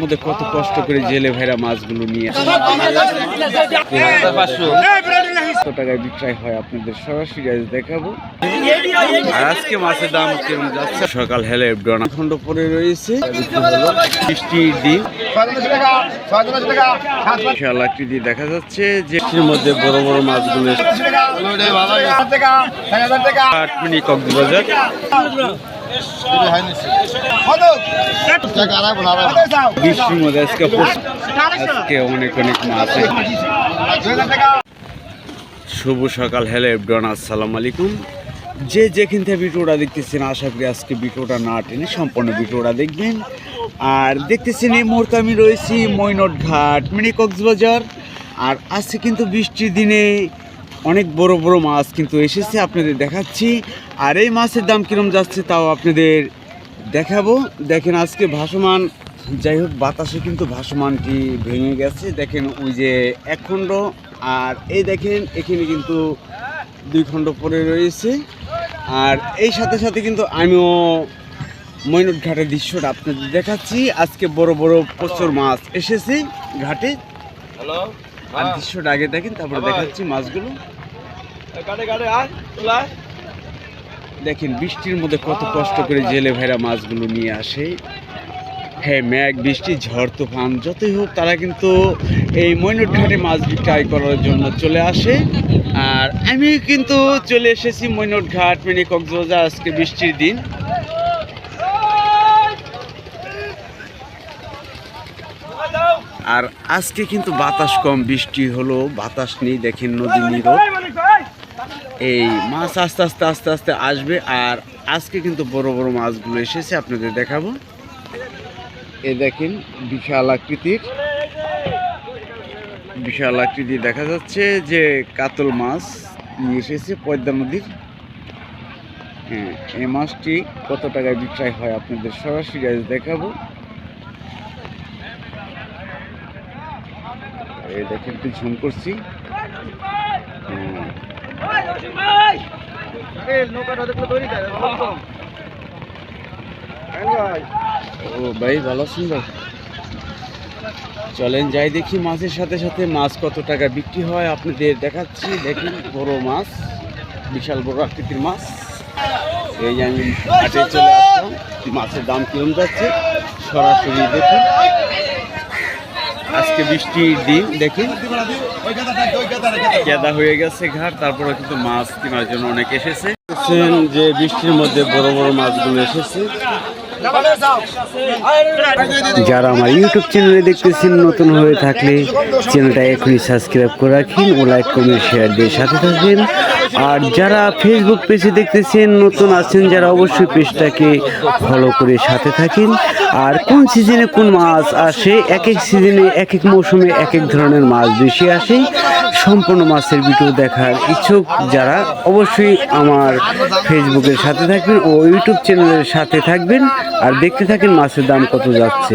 মধ্যে কত কষ্ট করে জেলে ভাইরা মাছগুলো নিয়ে টাকায় বিক্রয় হয় আপনাদের সরাসরি আজ দেখাবো আজকে মাছের দাম কেমন যাচ্ছে সকাল হেলে খন্ড পরে রয়েছে বৃষ্টির দিন আকৃতি দেখা যাচ্ছে যে মধ্যে বড় বড় মাছগুলো আটমিনি কক্সবাজার আজকে অনেক অনেক শুভ সকাল হ্যালো এভডন আসসালামু আলাইকুম। যে যেখান থেকে ভিডিওটা দেখতেছেন, আশা করি আজকে ভিডিওটা না টেনে সম্পূর্ণ ভিডিওটা দেখবেন। আর দেখতেছেন এই মুহূর্তে আমি রয়েছি মৈনট ঘাট মিনি কক্সবাজার আর আজকে কিন্তু বৃষ্টির দিনে অনেক বড় বড় মাছ কিন্তু এসেছে আপনাদের দেখাচ্ছি। আর এই মাছের দাম কিরম যাচ্ছে তাও আপনাদের দেখাবো। দেখেন আজকে ভাসমান, যাই হোক, বাতাসে কিন্তু ভাসমানটি ভেঙে গেছে। দেখেন ওই যে এক খণ্ড, আর এই দেখেন, এখানে কিন্তু দুই খণ্ড পরে রয়েছে। আর এই সাথে সাথে কিন্তু আমিও মৈনট ঘাটের দৃশ্যটা আপনাদের দেখাচ্ছি। আজকে বড় বড় প্রচুর মাছ এসেছে ঘাটে। আর দৃশ্যটা আগে দেখেন তারপরে দেখাচ্ছি মাছগুলো। দেখেন বৃষ্টির মধ্যে কত কষ্ট করে জেলে ভাইরা মাছগুলো নিয়ে আসে। হ্যাঁ ম্যাঘ বৃষ্টি ঝড় তুফান যতই হোক তারা কিন্তু এই মৈনট ঘাটে মাছ বিক্রয় করার জন্য চলে আসে। আর আমি কিন্তু চলে এসেছি মৈনট ঘাট মিনি কক্সবাজার আজকে বৃষ্টির দিন। আর আজকে কিন্তু বাতাস কম, বৃষ্টি হলো, বাতাস নেই, দেখেন নদী নীরব। এই মাছ আস্তে আস্তে আস্তে আস্তে আসবে আর আজকে কিন্তু বড় বড় মাছগুলো এসেছে, আপনাদের দেখাবো। এ দেখেন বিশাল আকৃতির, বিশাল আকৃতি দেখা যাচ্ছে যে কাতল মাছ নিয়ে এসেছে পদ্মা নদীর। হ্যাঁ এই মাছটি কত টাকায় বিক্রয় হয় আপনাদের সরাসরি আজ দেখাবো। দেখেন একটু ঝুম করছি। ও ভাই, ভালো ভাই চলেন যাই দেখি মাছের সাথে সাথে মাছ কত টাকা বিক্রি হয়। আপনাদের দেখাচ্ছি দেখুন বড় মাছ, বিশাল বড় আকৃতির মাছ। এই যে আমি চলে আসলাম, মাছের দাম কিরম যাচ্ছে? সরাসরি দেখুন। আজকে বৃষ্টির দিন দেখুন কেদা হয়ে গেছে ঘাট তারপরে কিন্তু মাছ কেনার জন্য অনেক এসেছে। যে বৃষ্টির মধ্যে বড় বড় মাছগুলো এসেছে। যারা আমার ইউটিউব চ্যানেলে দেখতেছেন নতুন হয়ে থাকলে চ্যানেলটা এখনই সাবস্ক্রাইব করে রাখেন ও লাইক কমেন্ট শেয়ার দিয়ে সাথে থাকবেন। আর যারা ফেসবুক পেজে দেখতেছেন, নতুন আছেন, যারা অবশ্যই পেজটাকে ফলো করে সাথে থাকেন। আর কোন সিজনে কোন মাছ আসে এক এক সিজনে এক এক মৌসুমে এক এক ধরনের মাছ বেশি আসে, সম্পূর্ণ মাছের ভিডিও দেখার ইচ্ছুক যারা অবশ্যই আমার ফেসবুকের সাথে থাকবেন ও ইউটিউব চ্যানেলের সাথে থাকবেন। আর দেখতে থাকেন মাছের দাম কত যাচ্ছে।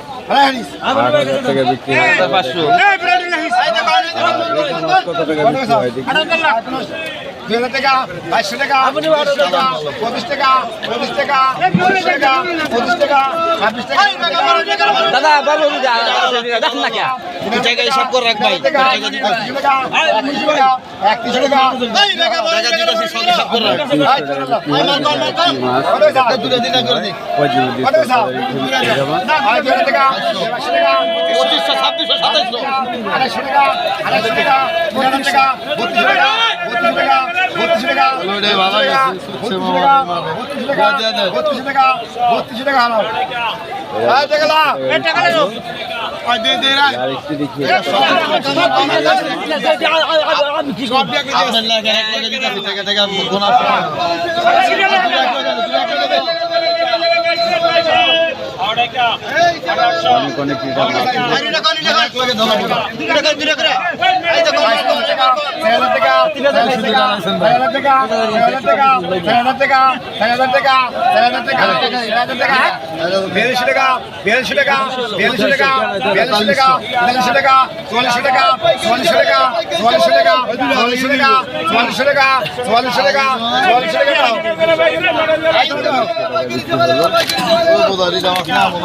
টাকা বিক্রি টাকা বিক্রি টাকা বাইশশো টাকা পঁচিশ টাকা পঁচিশ টাকা পঁচিশ টাকা পঁচিশ টাকা ছাব্বিশ টাকা দাদা বাবু দেখ না কে। জায়গায় সব করে রাখ। ভাই পঁচিশশো ছাব্বিশশো সাতাইশশো আড়াইশো টাকা আড়াইশো টাকা টাকা টাকা অনেক অনেক বিয়াল্লিশ টাকা বিয়াল্লিশ টাকা বিয়াল্লিশ টাকা বিয়াল্লিশ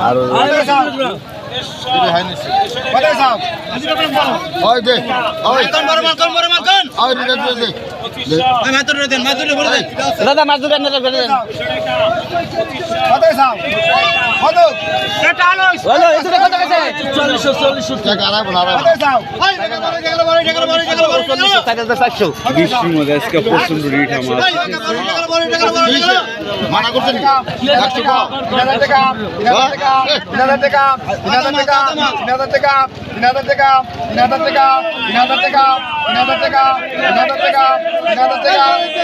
আরও হয় দে হয় দাদা মাছ দোকান দাদা করে দেন। মানা করছেন টাকা টাকা টাকা টাকা পনেরো টাকা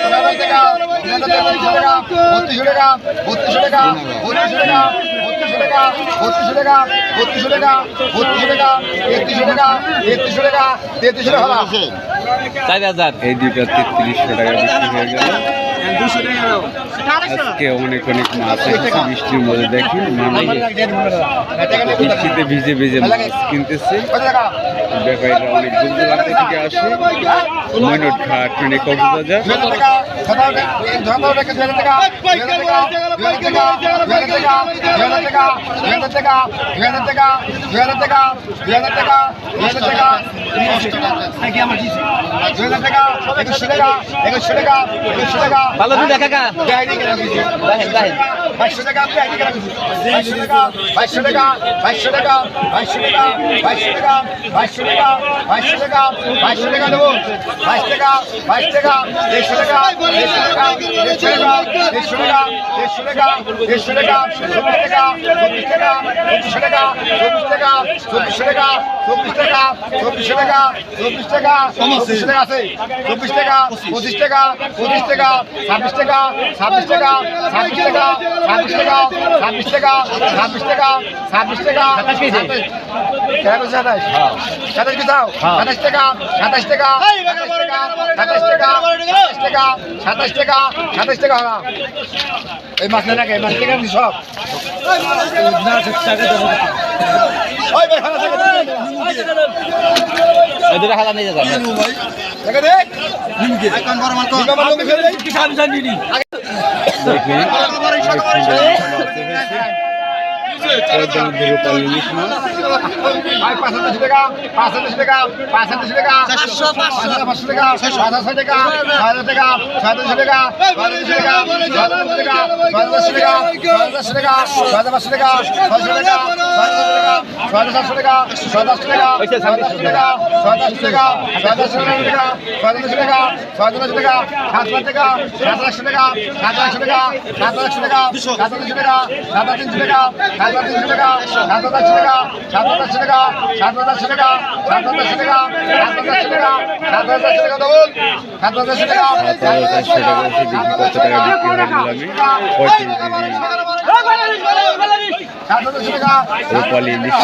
পনেরো টাকা পনেরো টাকা বত্রিশশো টাকা বত্রিশশো টাকা বত্রিশশো টাকা বত্রিশশো টাকা বত্রিশশো টাকা বত্রিশশো টাকা বত্রিশশো টাকা তেত্রিশশো টাকা টাকা তেত্রিশশো টাকা হাজার এই দুইটা তেত্রিশশো টাকা বিক্রি হয়ে গেল। আজকে অনেক অনেক মাছ এসেছে বৃষ্টির মধ্যে দেখেন মানুষ বৃষ্টিতে ভিজে ভিজে মাছ কিনতেছে। ব্যাপারীরা অনেক দূর দূরান্ত থেকে আসে। ময়নট ঘাট ট্রেনে কক্সবাজার। ভালো দুটো ভালো দুধ দেখা বাইশশো টাকা বাইশশো টাকা বাইশশো টাকা বাইশশো টাকা বাইশশো টাকা বাইশশো টাকা বাইশশো টাকা বাইশশো টাকা বাইশশো টাকা দেবো বাইশ টাকা বাইশ টাকা দেড়শো টাকা দেড়শো টাকা দেড়শো টাকা দেড়শো টাকা দেড়শো টাকা দেড়শো টাকা চব্বিশ টাকা চব্বিশ টাকা চব্বিশশো টাকা চব্বিশ টাকা চব্বিশশো টাকা চব্বিশ টাকা চব্বিশশো টাকা চব্বিশ টাকা চব্বিশ টাকা আছে চব্বিশ টাকা পঁচিশ টাকা পঁচিশ টাকা ছাব্বিশ টাকা ছাব্বিশ টাকা ছাব্বিশ টাকা ছাব্বিশ টাকা ছাব্বিশ টাকা ছাব্বিশ টাকা ছাব্বিশ টাকা সাতাশ কেজি। সাতাশ। কি দাও? সাতাশ টাকা সাতাশ টাকা সাতাশ টাকা সাতাশ টাকা সাতাশ টাকা সাতাশ টাকা এই মাছ না এই মাছ টাকা সব। ওই হালা নিয়ে যাবেন দেখেন 看到我的车了没 নদীর উপর ইলিশ মাছ হাজার টাকা হাজার টাকা হাজার টাকা পাঁচ হাজার পাঁচশো টাকা হাজার টাকা ছয় হাজার টাকা ছয় হাজার টাকা ছয় হাজার টাকা ছয় হাজার টাকা ছয় হাজার টাকা ছয় হাজার পাঁচশো টাকা ছয়শো টাকা ছয় হাজার টাকা ছয় টাকা ছয় টাকা ছয় টাকা ছয় টাকা ছয় টাকা ছয় টাকা ছয় টাকা ছয় হাজার টাকা ছয় হাজার টাকা সাত লাখ টাকা সাত লাখ টাকা সাত লাখ টাকা সাত হাজার টাকা সাত হাজার টাকা সাত হাজার তিনশো টাকা সাত হাজার টাকা সাত হাজার টাকা সাত হাজার টাকা সাত হাজার টাকা সাত হাজার টাকা সাত হাজার টাকা ডবল সাত হাজার টাকা কত চারশো টাকা কত টাকা বিক্রি হয়ে দিলামে পঁয়ত্রিশ রূপালী ইলিশ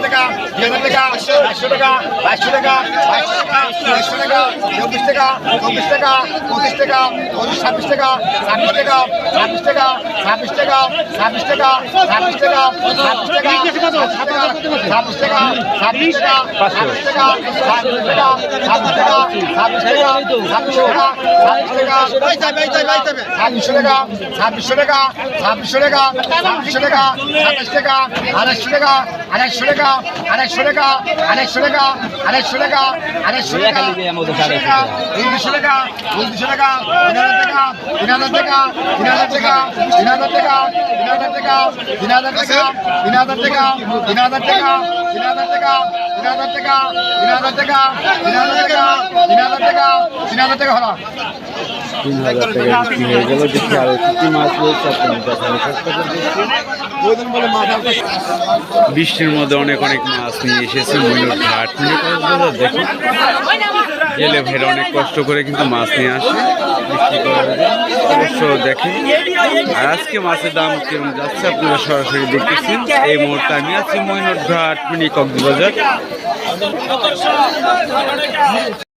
টাকা টাকা টাকা টাকা পাঁচশো টাকা চব্বিশ টাকা চব্বিশ টাকা পঁচিশ টাকা পঁচিশ ছাব্বিশ টাকা ছাব্বিশ টাকা ছাব্বিশ টাকা ছাব্বিশ টাকা ছাব্বিশ টাকা ছাব্বিশ টাকা ছাব্বিশ টাকা ছাব্বিশ টাকা ছাব্বিশ টাকা ছাব্বিশ টাকা ছাব্বিশ টাকা ছাব্বিশ টাকা ছাব্বিশ টাকা ছাব্বিশ টাকা ছাব্বিশশো টাকা ছাব্বিশশো টাকা ছাব্বিশশো টাকা ছাব্বিশশো টাকা সাতাশ টাকা আড়াইশো টাকা আড়াইশো টাকা আড়াইশো টাকা আড়াইশো টাকা আড়াইশো টাকা আড়াইশো তিনশো টাকা উনত্রিশশো টাকা তিন হাজার টাকা তিন হাজার টাকা তিন হাজার টাকা তিন হাজার টাকা তিন হাজার টাকা তিন হাজার টাকা তিন হাজার টাকা তিন হাজার টাকা তিন হাজার টাকা তিন হাজার টাকা তিন হাজার টাকা তিন হাজার টাকা তিন হাজার টাকা হলো তিন হাজার টাকা হয়ে গেল দেখি আরও মাছ রয়েছে বৃষ্টির মধ্যে অনেক অনেক মাছ নিয়ে এসেছে, ময়ূর ঘাট দেখুন, গেলে ভাইরা অনেক কষ্ট করে কিন্তু মাছ নিয়ে আসে জন্য। অবশ্য দেখেন, আর আজকে মাছের দাম কেমন যাচ্ছে আপনারা সরাসরি দেখতেছেন। এই মুহূর্তে আমি আছি ময়ূর ঘাট, মিনি কক্সবাজার।